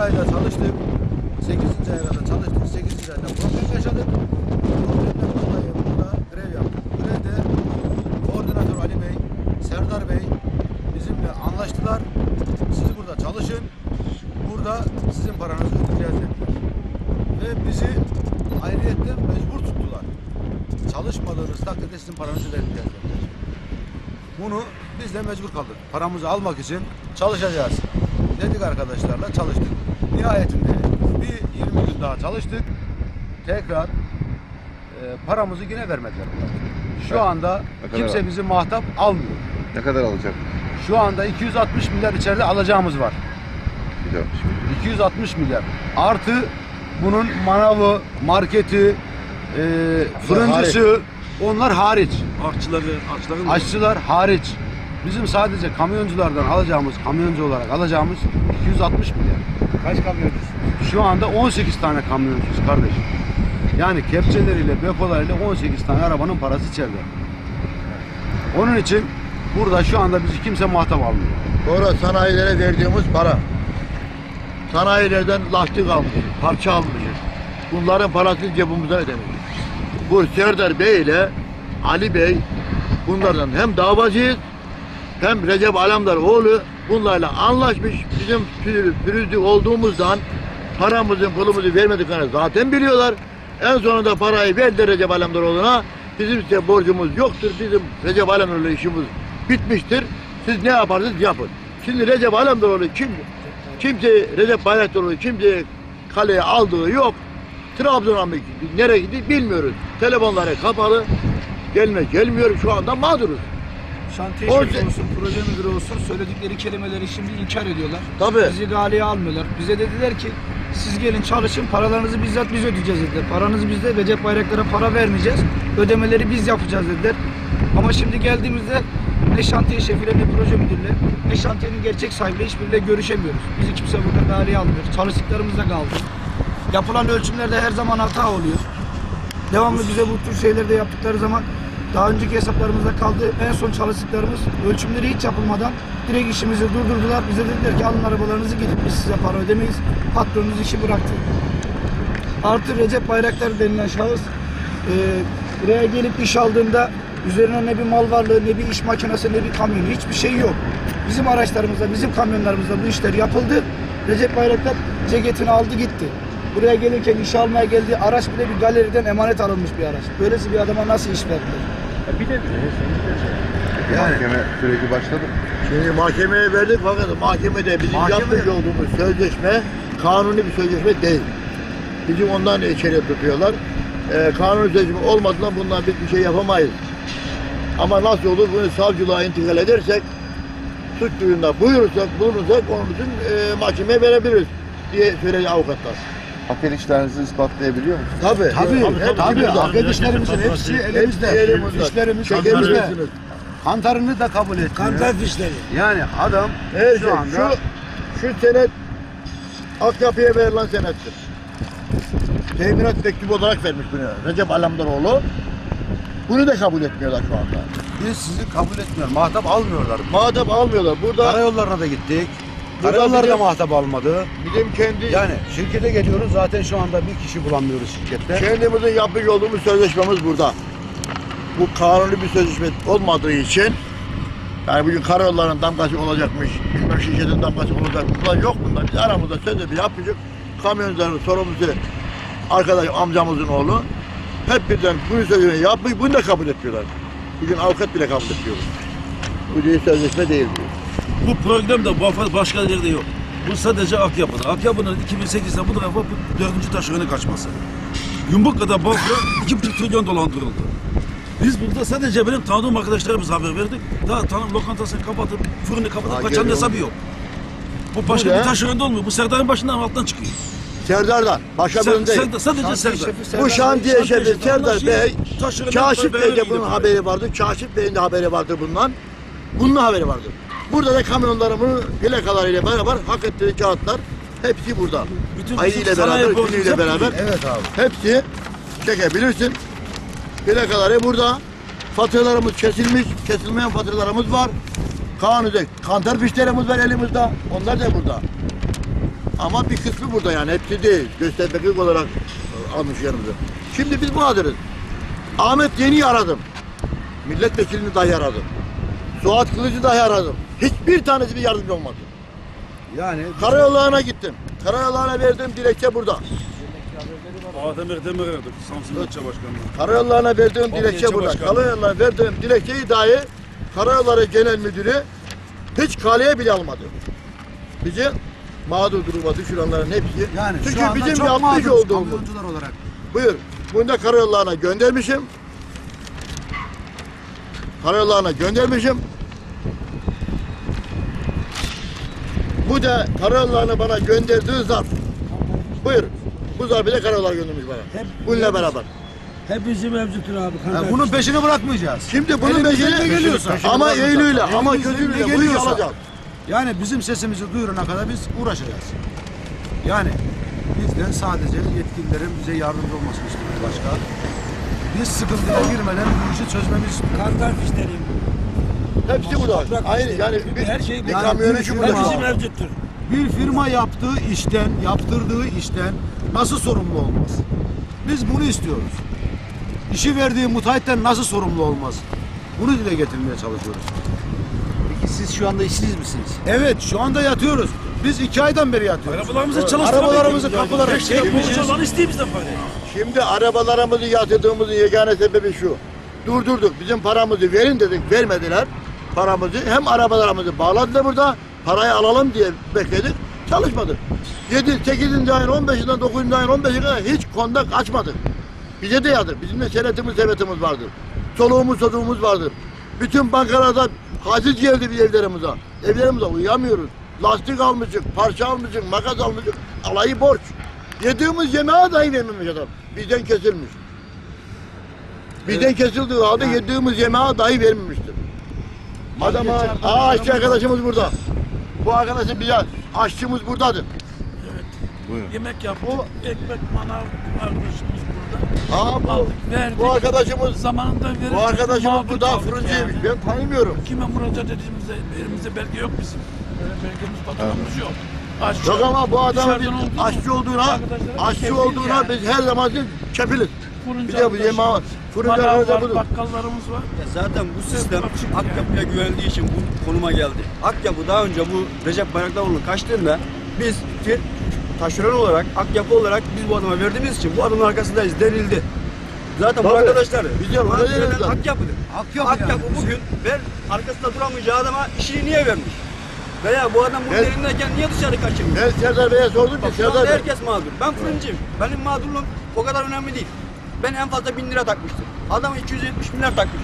ayda çalıştık. 8. aya kadar çalıştık. 8. ayda problem yaşadık. Problemden dolayı burada grev yaptık. Grevde koordinatör Ali Bey, Serdar Bey bizimle anlaştılar. Siz burada çalışın. Burada sizin paranızı ödeyeceğiz dediler. Ve bizi ayrıyetten mecbur tuttular. Çalışmadığınız takdirde sizin paranızı vermeyeceğiz dediler. Bunu biz de mecbur kaldık. Paramızı almak için çalışacağız. Dedik arkadaşlarla çalıştık. Nihayetinde bir 20 gün daha çalıştık. Tekrar e, paramızı yine vermediler. Şu anda kadar kimse al- bizi muhatap almıyor. Ne kadar alacak? Şu anda 260 milyar içeride alacağımız var. Bir şimdi 260 milyar. Artı bunun manavı, marketi, e, fırıncısı onlar hariç. Artçıları, artçıların Aşçılar hariç. Bizim sadece kamyonculardan alacağımız, kamyoncu olarak alacağımız 260 milyar. Kaç kamyoncusun? Şu anda 18 tane kamyoncuyuz kardeşim. Yani kepçeleriyle, bekolarıyla 18 tane arabanın parası içeride. Onun için burada şu anda bizi kimse muhatap almıyor. Sonra sanayilere verdiğimiz para. Sanayilerden lastik almışız, parça almışız. Bunların parasını cebimize ödemişiz. Bu Serdar Bey ile Ali Bey bunlardan hem davacıyız hem Recep Alamdar oğlu bunlarla anlaşmış. Bizim pürü- pürüzlü olduğumuzdan paramızın pulumuzu vermediklerini zaten biliyorlar. En sonunda parayı verdi Recep Alemdaroğlu'na. Bizim ise borcumuz yoktur. Bizim Recep Alemdaroğlu işimiz bitmiştir. Siz ne yaparsınız yapın. Şimdi Recep Alemdaroğlu kim? Kimse Recep Bayraktaroğlu kimse kaleye aldığı yok. Trabzon'a mı gitti, nereye gitti bilmiyoruz. Telefonları kapalı. Gelme gelmiyor şu anda mağduruz. Şantiye O- şefi olsun, proje müdürü olsun söyledikleri kelimeleri şimdi inkar ediyorlar. Tabii. Bizi galiye almıyorlar. Bize dediler ki siz gelin çalışın paralarınızı bizzat biz ödeyeceğiz dediler. Paranızı bizde Recep Bayraktar'a para vermeyeceğiz. Ödemeleri biz yapacağız dediler. Ama şimdi geldiğimizde ne şantiye şefiyle ne proje müdürüyle ne şantiyenin gerçek sahibiyle hiçbiriyle görüşemiyoruz. Bizi kimse burada galiye almıyor. Çalıştıklarımız da kaldı. Yapılan ölçümlerde her zaman hata oluyor. Devamlı bize bu tür şeyleri de yaptıkları zaman daha önceki hesaplarımızda kaldı. En son çalıştıklarımız ölçümleri hiç yapılmadan direkt işimizi durdurdular. Bize dediler ki alın arabalarınızı gidip biz size para ödemeyiz. Patronunuz işi bıraktı. Artı Recep Bayraktar denilen şahıs e, buraya gelip iş aldığında üzerine ne bir mal varlığı, ne bir iş makinesi, ne bir kamyonu hiçbir şey yok. Bizim araçlarımızda, bizim kamyonlarımızda bu işler yapıldı. Recep Bayraktar ceketini aldı gitti. Buraya gelirken iş almaya geldiği araç bile bir galeriden emanet alınmış bir araç. Böylesi bir adama nasıl iş verdiler? Mahkeme süreci başladı. Şimdi mahkemeye verdik fakat mahkemede bizim Mahkeme- yapmış olduğumuz sözleşme kanuni bir sözleşme değil. Bizim ondan içeri tutuyorlar. Ee, kanuni sözleşme olmadan bundan biz bir şey yapamayız. Ama nasıl olur bunu savcılığa intikal edersek suç duyurunda buyurursak bulunursak onun için e, mahkemeye verebiliriz diye söyledi avukatlar. Hak edişlerinizi ispatlayabiliyor musunuz? Tabii. Tabii, tabii. burada. Hak edişlerimizin hepsi elimizde. Elimizde. İşlerimiz elimizde. Kantarını da kabul etmiyor. Kantar fişleri. Yani adam şey, şu anda şu, şu senet Akyapı'ya verilen senettir. Teminat mektubu olarak vermiş bunu Recep Alemdaroğlu. Bunu da kabul etmiyorlar şu anda. biz sizi kabul etmiyor. Muhatap almıyorlar. Madem almıyorlar burada Karayollarına da gittik. Burada Karayollar da muhatap almadı. bizim kendi Yani şirkete geliyoruz zaten şu anda bir kişi bulamıyoruz şirkette. kendimizin yapmış olduğumuz sözleşmemiz burada. Bu kanuni bir sözleşme olmadığı için yani bugün karayolların damgası olacakmış, bilmem şirketin damgası olacak. Bunlar yok bunlar. Biz aramızda sözleşme yapmışız. Kamyoncuların sorumlusu arkadaş amcamızın oğlu. Hep birden bu sözleşmeyi yapmış, bunu da kabul etmiyorlar. Bugün avukat bile kabul etmiyor. Bu bir sözleşme değil diyor. Bu da bu başka yerde yok. Bu sadece Akyapı'da. Akyapı'nın 2008'de bu tarafa bu dördüncü taşeronun kaçması. Yumruk kadar banka 2,5 trilyon dolandırıldı. Biz burada sadece benim tanıdığım arkadaşlarımız haber verdik. Daha tanım lokantasını kapatıp, fırını kapatıp kaçan hesabı yok. Bu başka ne? bir taşeronda olmuyor. Bu Serdar'ın başından alttan çıkıyor. Serdar'dan, başka Ser, birinin değil. Serdar, sadece Serdar. şefi Serdar Bu şantiye şefi Serdar. Bey, Kaşif Bey'de bunun haberi vardı. Kaşif Bey'in de haberi vardı bundan. Bunun haberi vardı. Burada da kamyonlarımın plakalarıyla beraber hak ettiği kağıtlar hepsi burada. Bütün ile beraber, hep beraber Evet abi. hepsi çekebilirsin. Plakaları burada. Faturalarımız kesilmiş, kesilmeyen faturalarımız var. Kanuni kantar fişlerimiz var elimizde. Onlar da burada. ama bir kısmı burada yani hepsi değil. Göstermeklik olarak e, almış yanımıza. Şimdi biz mağduruz. Ahmet Yeni'yi aradım. Milletvekilini dahi aradım. Suat Kılıcı dahi aradım. Hiçbir tanesi bir yardımcı olmadı. Yani Karayollarına gittim. Karayollarına verdiğim dilekçe burada. Adem Erdem'i aradık. Samsun İlçe Başkanı'na. Karayollarına verdiğim Bak, dilekçe ilçe burada. başkanı. Karayollarına verdiğim dilekçeyi dahi Karayolları Genel Müdürü hiç kaleye bile almadı. Bizi mağdur duruma düşürenlerin hepsi. yani Çünkü şu anda bizim çok yapmış mağduruz olduğumuz. kamyoncular olarak. Buyur. Bunu da karayollarına göndermişim. Karayollarına göndermişim. Bu da karayollarına bana gönderdiği zarf. Buyur. Bu zarfı da karayollar göndermiş bana. Hep- Bununla beraber. Hepsi mevcuttur abi. Kanka. bunun peşini bırakmayacağız. Şimdi bunun beşini ne geliyorsa. ama Peşini eğiliyle bırakmayacağız. ama gözüyle geliyorsa. alacağız. Yani bizim sesimizi duyurana kadar biz uğraşacağız. Yani bizden sadece yetkililerin bize yardımcı olmasını istiyoruz başka. Biz sıkıntıya girmeden bu işi çözmemiz istiyoruz. Kantar fişleri. Hepsi burada. Aynı yani bir, her şey bir Yani firma- burada. Hepsi mevcuttur. Bir firma yaptığı işten, yaptırdığı işten nasıl sorumlu olmaz? Biz bunu istiyoruz. İşi verdiği müteahhitten nasıl sorumlu olmaz? Bunu dile getirmeye çalışıyoruz. Peki siz şu anda işsiz misiniz? Evet şu anda yatıyoruz. Biz iki aydan beri yatıyoruz. Arabalarımızı çalıştırmayın. Arabalarımızı kapılara borçalar isteyin bizden parayı. Şimdi arabalarımızı yatırdığımızın yegane sebebi şu. Durdurduk. Bizim paramızı verin dedik. Vermediler. Paramızı hem arabalarımızı bağladılar burada. Parayı alalım diye bekledik. Çalışmadık. 7, 8. ayın 15'inden 9. ayın 15'ine kadar hiç kondak açmadık. Bize de yazdık. Bizim de senetimiz devletimiz vardır. Çoluğumuz çocuğumuz vardır. Bütün bankalarda haciz geldi bir evlerimize. Evlerimize uyuyamıyoruz. Lastik almışık, parça almışık, makas almışık. Alayı borç. Yediğimiz yemeğe dahi vermemiş adam. Bizden kesilmiş. Bizden kesildiği halde yediğimiz yemeğe dahi vermemiştir. Adama, aa aşçı arkadaşımız burada. Bu arkadaşım bize aşçımız buradadır. Buyurun. Yemek yaptık. O- Ekmek manav arkadaşımız burada. Aa bu, Aldık, verdik. bu arkadaşımız, Zamanında verirdik. bu arkadaşımız mağdur burada kaldık fırıncıymış. yani. Ben tanımıyorum. Kime müracaat ettiğimizde elimizde belge yok bizim. Böyle belgemiz patronumuz yok. Aşçı, Yok ama bu adamın dışarıdan aşçı olduğuna, aşçı kefil olduğuna yani. biz her zaman kefiliz. Fırıncı Bir de bu yemeği, arkadaşımız, fırıncı manav arkadaşlar var, budur. bakkallarımız var. Ya zaten bu sistem Akyapı'ya güvendiği için bu konuma geldi. Akyapı daha önce bu Recep Bayraktaroğlu'nu kaçtığında biz fir taşeron olarak, Akyapı olarak biz bu adama verdiğimiz için bu adamın arkasındayız denildi. Zaten bu Tabii. arkadaşlar Biz de öyle bana söylenen denildi. Akyapı'dır. Akyapı Akyapı yani. bugün ben arkasında duramayacağı adama işini niye vermiş? Veya bu adam bunun Ben- elindeyken niye dışarı kaçırmış? Ben Serdar Bey'e sordum ki Bak şu anda Serdar Bey. herkes mağdur. Ben fırıncıyım. Benim mağdurluğum o kadar önemli değil. Ben en fazla 1000 lira takmıştım. Adam 270 milyar takmış.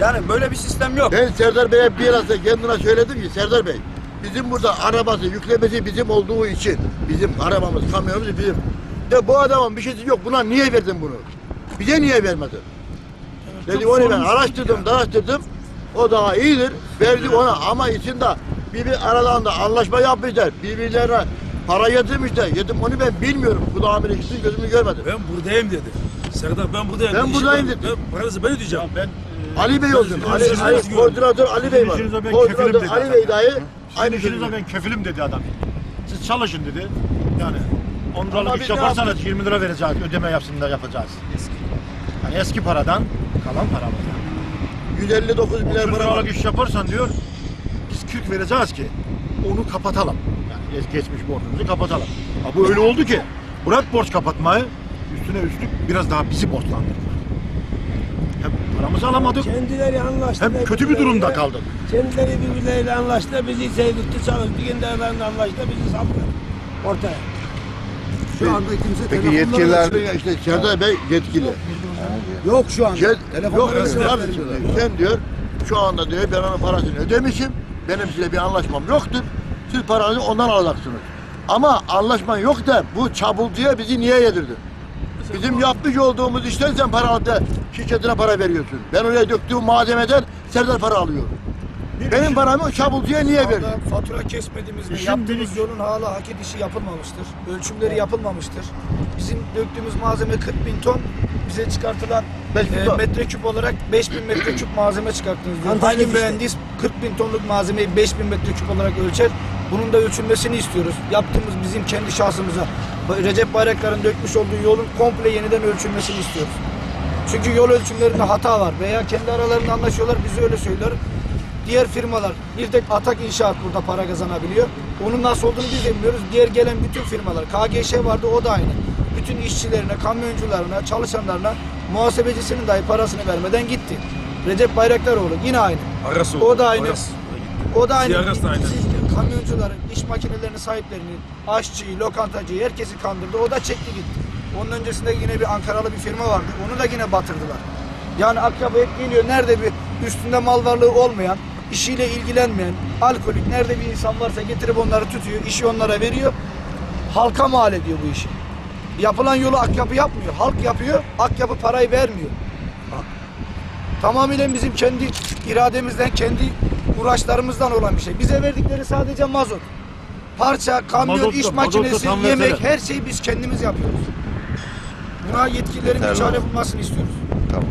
Yani böyle bir sistem yok. Ben Serdar Bey'e bir arası kendine söyledim ki Serdar Bey bizim burada arabası yüklemesi bizim olduğu için bizim arabamız kamyonumuz bizim. De bu adamın bir şeysi yok buna niye verdin bunu? Bize niye vermedin? Dedi onu ben araştırdım, ya. araştırdım. O daha iyidir. Verdi ona ama içinde bir, bir aralarında anlaşma yapmışlar. Birbirlerine para yedirmişler. Yedim onu ben bilmiyorum. Bu da amire gitsin gözümü görmedim. Ben buradayım dedi. Serdar ben buradayım. Ben buradayım ben- dedi. Ben, paranızı ben ödeyeceğim. Ben Ali Bey olsun. Sizin Ali, Ali, nasıl koordinatör Ali Bey var. işinize ben Koordinatör dedi Ali adam. Bey dahi aynı aynı işinize şey. ben kefilim dedi adam. Siz çalışın dedi. Yani 10 Ama liralık biz iş ne yaparsanız 20 lira vereceğiz. Ödeme yapsınlar yapacağız. Eski. Yani eski paradan kalan paramız. Yani. 159 milyar 30 para var. liralık iş yaparsan diyor biz 40 vereceğiz ki onu kapatalım. Yani geç- geçmiş borcumuzu kapatalım. Ha bu öyle oldu ki bırak borç kapatmayı üstüne üstlük biraz daha bizi borçlandırdılar. Hem paramızı alamadık Kendileri anlaştı. hem kötü bir durumda kaldık. Kendileri birbirleriyle anlaştı. Bizi sevdikti çalıştı. Kendi aralarında anlaştı. Bizi saldılar. Ortaya. Şu anda kimse Peki telefonla yetkililer- uğraşmıyor. İşte Serdar Bey yetkili. Yok şu anda. Şey, Telefonla yok kardeşim diyor, sen diyor şu anda diyor ben onun parasını ödemişim. Benim size bir anlaşmam yoktur. Siz paranızı ondan alacaksınız. Ama anlaşman yok da bu çabulcuya bizi niye yedirdin? Bizim yapmış olduğumuz işten sen para alıp da şirketine para veriyorsun. Ben oraya döktüğüm malzemeden Serdar para alıyor. Benim paramı çabulcuya niye verdin? Fatura kesmediğimiz ve yaptığımız yolun hala hak edişi yapılmamıştır. Ölçümleri yapılmamıştır. Bizim döktüğümüz malzeme 40 bin ton. Bize çıkartılan e, metreküp olarak 5000 metreküp malzeme çıkarttınız Hangi mühendis 40 bin tonluk malzemeyi 5000 metreküp olarak ölçer? Bunun da ölçülmesini istiyoruz. Yaptığımız bizim kendi şahsımıza Recep Bayraktar'ın dökmüş olduğu yolun komple yeniden ölçülmesini istiyoruz. Çünkü yol ölçümlerinde hata var veya kendi aralarında anlaşıyorlar bize öyle söylüyor. Diğer firmalar bir tek Atak İnşaat burada para kazanabiliyor. Onun nasıl olduğunu biz bilmiyoruz. Diğer gelen bütün firmalar KGŞ vardı o da aynı. Bütün işçilerine, kamyoncularına, çalışanlarına muhasebecisinin dahi parasını vermeden gitti. Recep Bayraktaroğlu yine aynı. Arası O da aynı. Aras. O da aynı. Da aynı. Siz kamyoncuların, iş makinelerinin sahiplerini, aşçıyı, lokantacıyı, herkesi kandırdı. O da çekti gitti. Onun öncesinde yine bir Ankaralı bir firma vardı. Onu da yine batırdılar. Yani Akyaba hep geliyor. Nerede bir üstünde mal varlığı olmayan, işiyle ilgilenmeyen, alkolik, nerede bir insan varsa getirip onları tutuyor, işi onlara veriyor. Halka mal ediyor bu işi. Yapılan yolu Akyapı yapmıyor. Halk yapıyor, Akyapı parayı vermiyor. Tamamıyla bizim kendi irademizden, kendi uğraşlarımızdan olan bir şey. Bize verdikleri sadece mazot. Parça, kamyon, Mazot iş makinesi, yemek, her şeyi biz kendimiz yapıyoruz. Buna yetkililerin Yeterli bir çare olsun. bulmasını istiyoruz. Tamam.